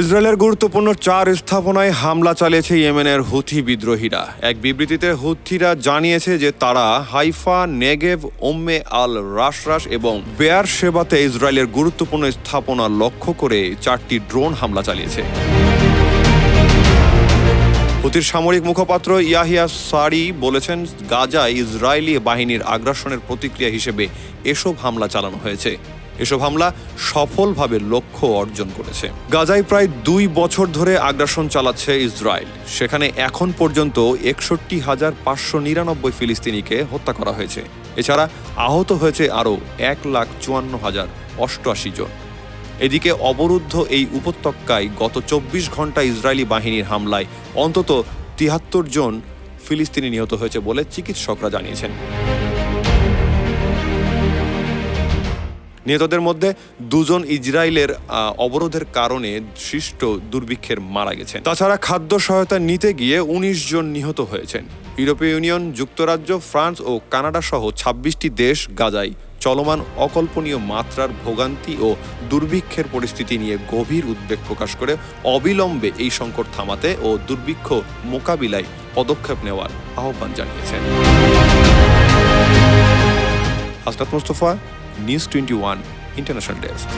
ইসরায়েলের গুরুত্বপূর্ণ চার স্থাপনায় হামলা চালিয়েছে ইয়েমেনের হুথি বিদ্রোহীরা। এক বিবৃতিতে হুথিরা জানিয়েছে যে তারা হাইফা, নেগেভ ওম্মে আল রাশরাস এবং বেয়ার সেবাতে ইসরায়েলের গুরুত্বপূর্ণ স্থাপনা লক্ষ্য করে চারটি ড্রোন হামলা চালিয়েছে। হুতির সামরিক মুখপাত্র ইয়াহিয়া সারি বলেছেন, গাজায় ইসরায়েলি বাহিনীর আগ্রাসনের প্রতিক্রিয়া হিসেবে এসব হামলা চালানো হয়েছে। এসব হামলা সফলভাবে লক্ষ্য অর্জন করেছে। গাজায় প্রায় দুই বছর ধরে আগ্রাসন চালাচ্ছে ইসরায়েল। সেখানে এখন পর্যন্ত একষট্টি হাজার পাঁচশো নিরানব্বই ফিলিস্তিনিকে হত্যা করা হয়েছে। এছাড়া আহত হয়েছে আরও এক লাখ চুয়ান্ন হাজার অষ্টআশি জন। এদিকে অবরুদ্ধ এই উপত্যকায় গত চব্বিশ ঘণ্টা ইসরায়েলি বাহিনীর হামলায় অন্তত তিয়াত্তর জন ফিলিস্তিনি নিহত হয়েছে বলে চিকিৎসকরা জানিয়েছেন। নিহতদের মধ্যে দুজন ইসরায়েলের অবরোধের কারণে সৃষ্ট দুর্ভিক্ষের মারা গেছেন। তাছাড়া খাদ্য সহায়তা নিতে গিয়ে উনিশ জন নিহত হয়েছেন। ইউরোপীয় ইউনিয়ন, যুক্তরাজ্য, ফ্রান্স ও কানাডা সহ ছাব্বিশটি দেশ গাজায় চলমান অকল্পনীয় মাত্রার ভোগান্তি ও দুর্ভিক্ষের পরিস্থিতি নিয়ে গভীর উদ্বেগ প্রকাশ করে অবিলম্বে এই সংকট থামাতে ও দুর্ভিক্ষ মোকাবিলায় পদক্ষেপ নেওয়ার আহ্বান জানিয়েছেন। Hasnat Mustafa news twenty one international desk.